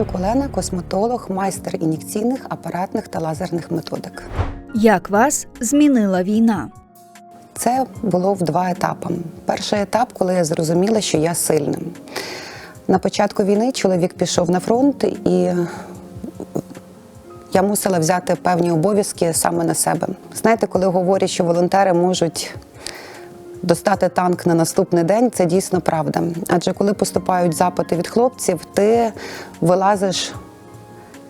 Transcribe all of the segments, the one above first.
Ковальчук Олена, косметолог, майстер ін'єкційних, апаратних та лазерних методик. Як вас змінила війна? Це було в два етапи. Перший етап, коли я зрозуміла, що я сильним. На початку війни чоловік пішов на фронт, і я мусила взяти певні обов'язки саме на себе. Знаєте, коли говорять, що волонтери можуть достати танк на наступний день, це дійсно правда. Адже коли поступають запити від хлопців, ти вилазиш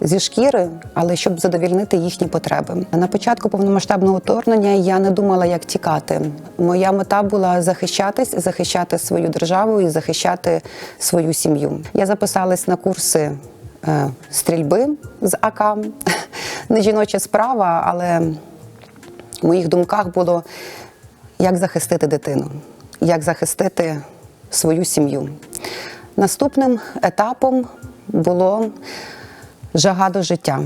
зі шкіри, але щоб задовільнити їхні потреби. На початку повномасштабного вторгнення я не думала, як тікати. Моя мета була захищатись, захищати свою державу і захищати свою сім'ю. Я записалась на курси е, стрільби з АК. Не жіноча справа, але в моїх думках було як захистити дитину, як захистити свою сім'ю. Наступним етапом було жага до життя.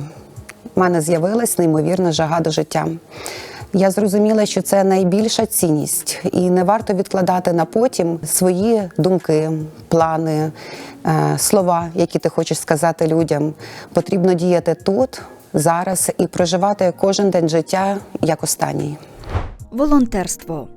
У мене з'явилась неймовірна жага до життя. Я зрозуміла, що це найбільша цінність, і не варто відкладати на потім свої думки, плани, е, слова, які ти хочеш сказати людям. Потрібно діяти тут, зараз і проживати кожен день життя як останній. Волонтерство.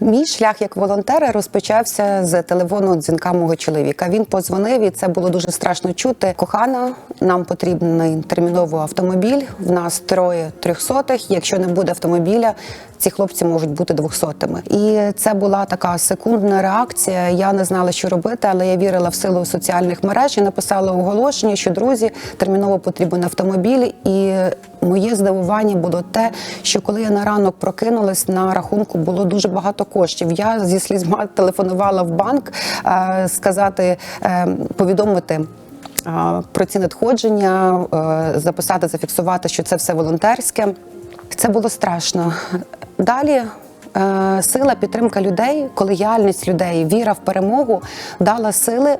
Мій шлях як волонтера розпочався з телефонного дзвінка мого чоловіка. Він подзвонив, і це було дуже страшно чути. Кохана, нам потрібен терміново автомобіль. В нас троє трьохсотих. Якщо не буде автомобіля, ці хлопці можуть бути двохсотими. І це була така секундна реакція. Я не знала, що робити, але я вірила в силу соціальних мереж і написала оголошення, що друзі терміново потрібен автомобіль. І моє здивування було те, що коли я на ранок прокинулась, на рахунку було дуже багато коштів. Я зі слізьма телефонувала в банк е, сказати, е, повідомити. е, Про ці надходження, записати, зафіксувати, що це все волонтерське. Це було страшно. Далі е, сила, підтримка людей, колегіальність людей, віра в перемогу дала сили е,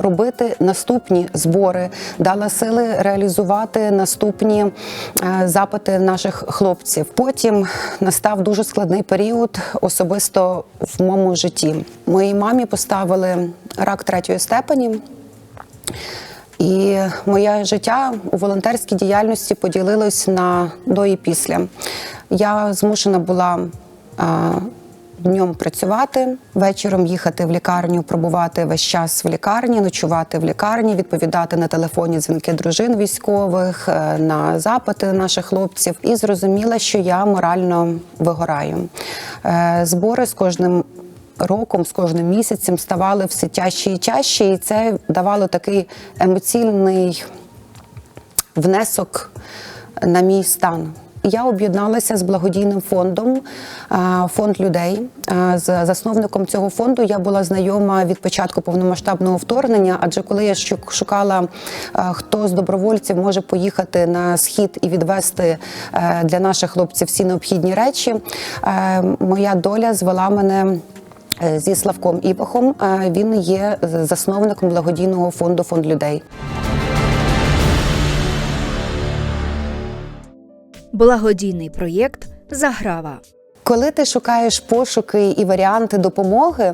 робити наступні збори, дала сили реалізувати наступні е, запити наших хлопців. Потім настав дуже складний період особисто в моєму житті. Моїй мамі поставили рак третьої степені. І моє життя у волонтерській діяльності поділилось на до і після. Я змушена була а, днем працювати, вечором їхати в лікарню, пробувати весь час в лікарні, ночувати в лікарні, відповідати на телефонні дзвінки дружин військових, е, на запити наших хлопців. І зрозуміла, що я морально вигораю. Е, Збори з кожним роком, з кожним місяцем ставали все тяжче і тяжче, і це давало такий емоційний внесок на мій стан. Я об'єдналася з благодійним фондом фонд людей. З засновником цього фонду я була знайома від початку повномасштабного вторгнення. Адже коли я шукала, хто з добровольців може поїхати на схід і відвести е, для наших хлопців всі необхідні речі, е, моя доля звела мене. Е, Зі Славком Іпахом він є засновником благодійного фонду Фонд людей. Благодійний проєкт Заграва. Коли ти шукаєш пошуки і варіанти допомоги,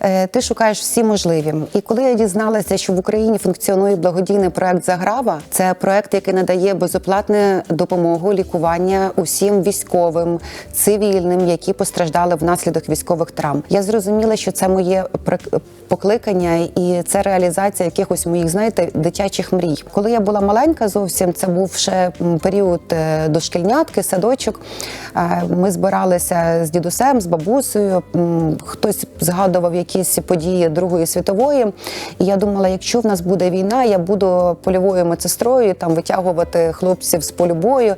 е, ти шукаєш всі можливі. І коли я дізналася, що в Україні функціонує благодійний проект Заграва, це проект, який надає безоплатну допомогу, лікування усім військовим, цивільним, які постраждали внаслідок військових травм. Я зрозуміла, що це моє покликання і це реалізація якихось моїх, знаєте, дитячих мрій. Коли я була маленька, зовсім це був ще період е, дошкільнятки, садочок. Е, Ми збиралися з дідусем, з бабусею. Хтось згадував якісь події Другої світової. І я думала, якщо в нас буде війна, я буду польовою медсестрою, там витягувати хлопців з полю бою.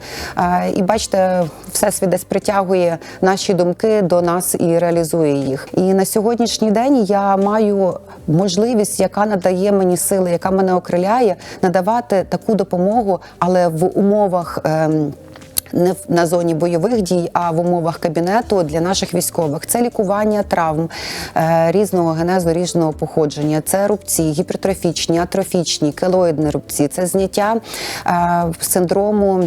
І бачите, всесвіт десь притягує наші думки до нас і реалізує їх. І на сьогоднішній день я маю можливість, яка надає мені сили, яка мене окриляє, надавати таку допомогу, але в умовах. ем, не на зоні бойових дій, а в умовах кабінету для наших військових. Це лікування травм е, різного генезу, різного походження. Це рубці, гіпертрофічні, атрофічні, келоїдні рубці, це зняття е, синдрому.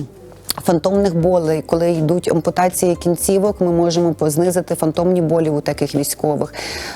Фантомних болей, коли йдуть ампутації кінцівок, ми можемо знизити фантомні болі у таких військових.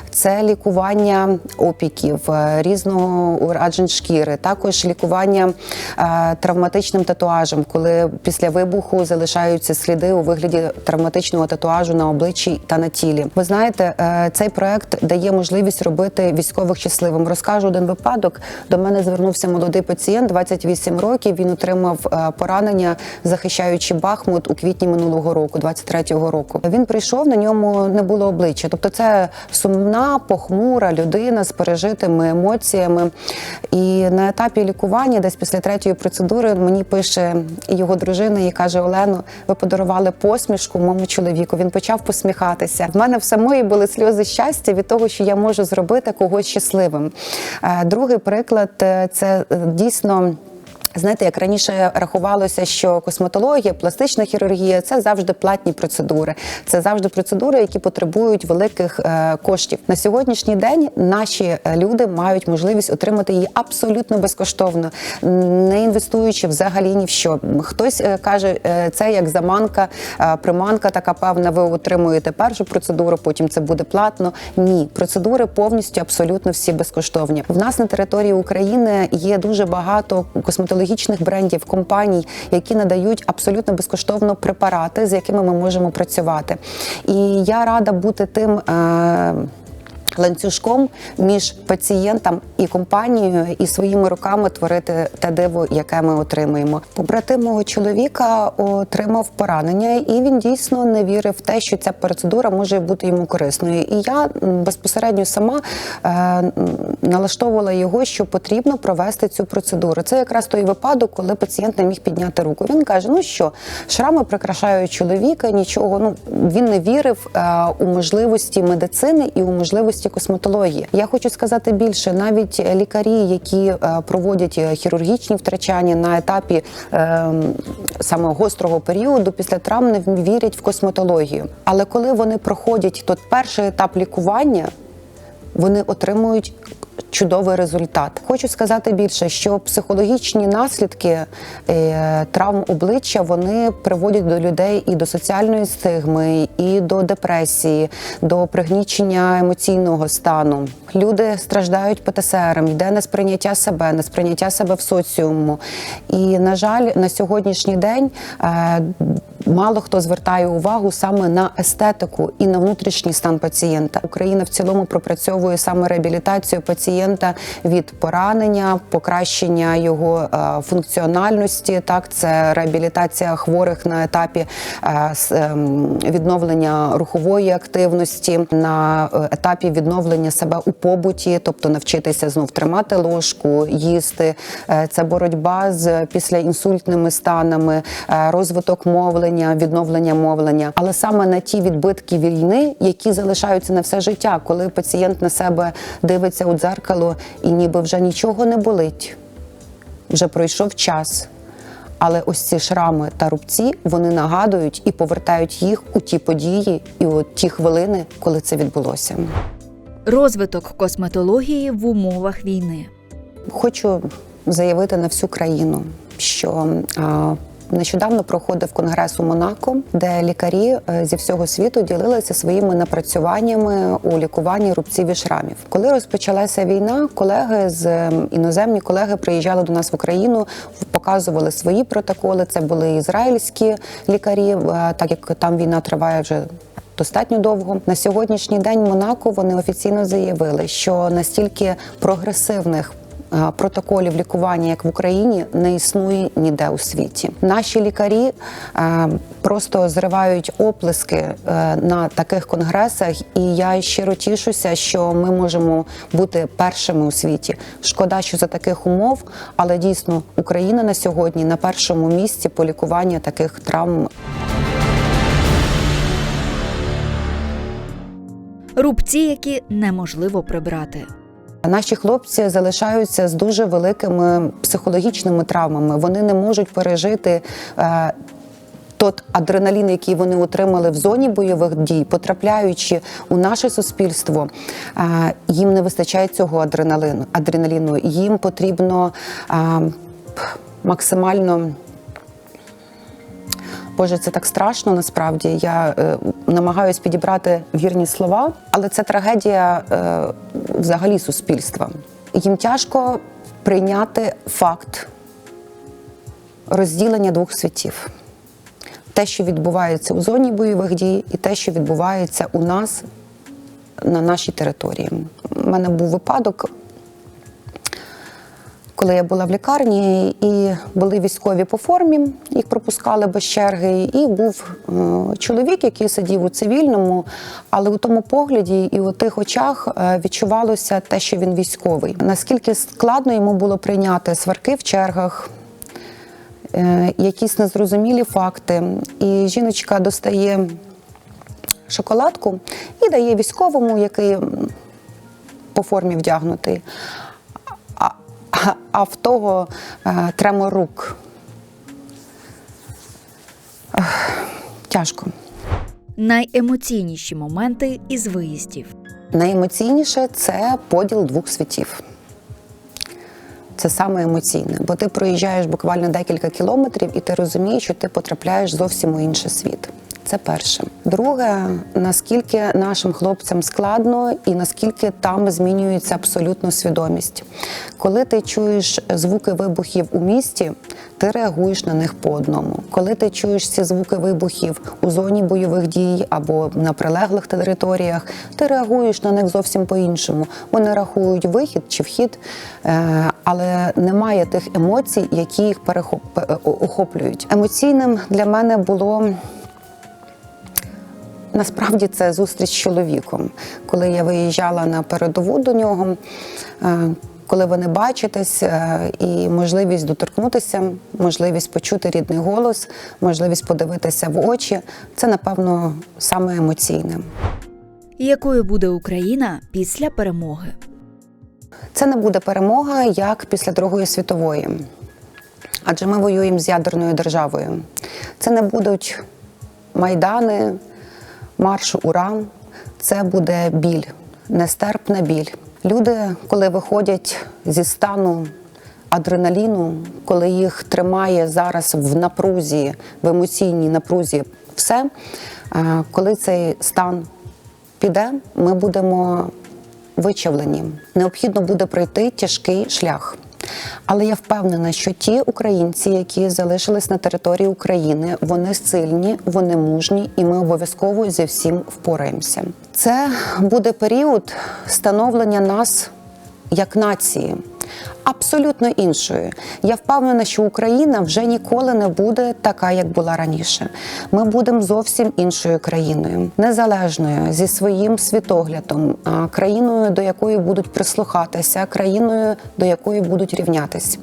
Це лікування опіків, е, різного уражень шкіри, також лікування е, травматичним татуажем, коли після вибуху залишаються сліди у вигляді травматичного татуажу на обличчі та на тілі. Ви знаєте, е, цей проект дає можливість робити військових щасливим. Розкажу один випадок. До мене звернувся молодий пацієнт, 28 років. Він отримав поранення, захищаючи Бахмут у квітні минулого року, 23-го року. Він прийшов, на ньому не було обличчя. Тобто, це сумна, похмура людина з пережитими емоціями. І на етапі лікування, десь після третьої процедури, мені пише його дружина і каже: Олено, ви подарували посмішку моєму чоловіку. Він почав посміхатися. В мене в самої були сльози щастя від того, що я можу зробити когось щасливим. Е, Другий приклад е, це е, дійсно. Знаєте, як раніше рахувалося, що косметологія, пластична хірургія це завжди платні процедури. Це завжди процедури, які потребують великих е, коштів. На сьогоднішній день наші е, люди мають можливість отримати її абсолютно безкоштовно, не інвестуючи взагалі ні в що. Хтось е, каже, це як заманка, приманка така певна. Ви отримуєте першу процедуру, потім це буде платно. Ні, процедури повністю абсолютно всі безкоштовні. В нас на території України є дуже багато косметологічних брендів, компаній, які надають абсолютно безкоштовно препарати, з якими ми можемо працювати. І я рада бути тим. Ланцюжком між пацієнтом і компанією, і своїми руками творити те диво, яке ми отримуємо. Побратим мого чоловіка отримав поранення, і він дійсно не вірив в те, що ця процедура може бути йому корисною. І я безпосередньо сама е, налаштовувала його, що потрібно провести цю процедуру. Це якраз той випадок, коли пацієнт не міг підняти руку. Він каже: Ну що, шрами прикрашають чоловіка, нічого. Ну він не вірив е, у можливості медицини і у можливості косметології. Я хочу сказати більше, навіть лікарі, які е, проводять е, хірургічні втрачання на етапі е, саме гострого періоду після травм, не вірять в косметологію. Але коли вони проходять тот перший етап лікування, вони отримують чудовий результат. Хочу сказати більше, що психологічні наслідки е, травм обличчя вони приводять до людей і до соціальної стигми, і до депресії, до пригнічення емоційного стану. Люди страждають ПТСР, йде несприйняття себе, несприйняття себе в соціуму. І на жаль, на сьогоднішній день. Мало хто звертає увагу саме на естетику і на внутрішній стан пацієнта. Україна в цілому пропрацьовує саме реабілітацію пацієнта від поранення, покращення його е, функціональності. Так, це реабілітація хворих на етапі е, ем, відновлення рухової активності, на е, етапі відновлення себе у побуті, тобто навчитися знов тримати ложку, їсти. Це боротьба з післяінсультними станами, е, розвиток мовлення, відновлення мовлення. Але саме на ті відбитки війни, які залишаються на все життя, коли пацієнт на себе дивиться у дзеркало і ніби вже нічого не болить, вже пройшов час. Але ось ці шрами та рубці вони нагадують і повертають їх у ті події і у ті хвилини, коли це відбулося. Розвиток косметології в умовах війни. Хочу заявити на всю країну, що а, нещодавно проходив конгрес у Монако, де лікарі е, зі всього світу ділилися своїми напрацюваннями у лікуванні рубців і шрамів. Коли розпочалася війна, колеги з ем, іноземні колеги приїжджали до нас в Україну, показували свої протоколи. Це були ізраїльські лікарі, е, так як там війна триває вже достатньо довго. На сьогоднішній день Монако вони офіційно заявили, що настільки прогресивних. Е, Протоколів лікування, як в Україні, не існує ніде у світі. Наші лікарі е, просто зривають оплески е, на таких конгресах, і я щиро тішуся, що ми можемо бути першими у світі. Шкода, що за таких умов, але дійсно Україна на сьогодні на першому місці по лікуванню таких травм Рубці, які неможливо прибрати. Наші хлопці залишаються з дуже великими психологічними травмами. Вони не можуть пережити. Е, Тот адреналін, який вони отримали в зоні бойових дій, потрапляючи у наше суспільство, е, їм не вистачає цього адреналіну. адреналіну. Їм потрібно е, максимально Боже, це так страшно. Насправді я е, намагаюсь підібрати вірні слова, але це трагедія е, взагалі суспільства. Їм тяжко прийняти факт розділення двох світів. Те, що відбувається у зоні бойових дій, і те, що відбувається у нас на нашій території. У мене був випадок, коли я була в лікарні, і були військові по формі, їх пропускали без черги. І був е, чоловік, який сидів у цивільному, але у тому погляді і у тих очах е, відчувалося те, що він військовий. Наскільки складно йому було прийняти сварки в чергах, е, якісь незрозумілі факти. І жіночка достає шоколадку і дає військовому, який по формі вдягнутий. А, в того е, тремор рук. Тяжко. Найемоційніші моменти із виїздів. Найемоційніше це поділ двох світів. Це саме емоційне, бо ти проїжджаєш буквально декілька кілометрів, і ти розумієш, що ти потрапляєш зовсім у інший світ. Це перше. Друге, наскільки нашим хлопцям складно і наскільки там змінюється абсолютно свідомість. Коли ти чуєш звуки вибухів у місті, ти реагуєш на них по одному. Коли ти чуєш ці звуки вибухів у зоні бойових дій або на прилеглих територіях, ти реагуєш на них зовсім по-іншому. Вони рахують вихід чи вхід, е, але немає тих емоцій, які їх перехоп... е, охоплюють. Емоційним для мене було. Насправді це зустріч з чоловіком. Коли я виїжджала на передову до нього, е, коли вони бачитесь, е, і можливість доторкнутися, можливість почути рідний голос, можливість подивитися в очі, це напевно саме емоційне. Якою буде Україна після перемоги? Це не буде перемога як після Другої світової, адже ми воюємо з ядерною державою. Це не будуть майдани, марш ура. Це буде біль, нестерпна біль. Люди, коли виходять зі стану адреналіну, коли їх тримає зараз в напрузі, в емоційній напрузі все, е, коли цей стан піде, ми будемо вичавлені. Необхідно буде пройти тяжкий шлях. Але я впевнена, що ті українці, які залишились на території України, вони сильні, вони мужні, і ми обов'язково зі всім впораємося. Це буде період становлення нас як нації. Абсолютно іншою. Я впевнена, що Україна вже ніколи не буде така, як була раніше. Ми будемо зовсім іншою країною, незалежною зі своїм світоглядом, країною, до якої будуть прислухатися, країною, до якої будуть рівнятись.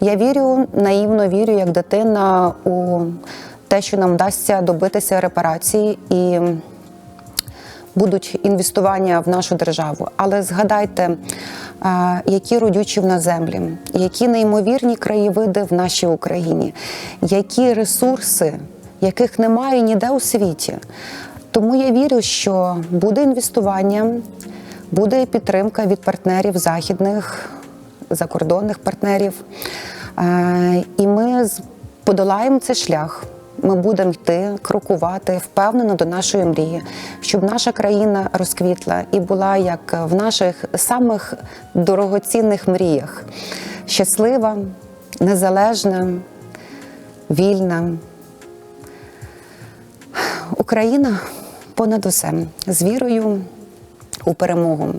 Я вірю, наївно вірю, як дитина у те, що нам вдасться добитися репарації і будуть інвестування в нашу державу. Але згадайте, які родючі в нас землі, які неймовірні краєвиди в нашій Україні, які ресурси, яких немає ніде у світі. Тому я вірю, що буде інвестування, буде підтримка від партнерів західних, закордонних партнерів. Е, І ми подолаємо цей шлях. Ми будемо йти, крокувати впевнено до нашої мрії, щоб наша країна розквітла і була як в наших самих дорогоцінних мріях: щаслива, незалежна, вільна. Україна понад усе з вірою у перемогу.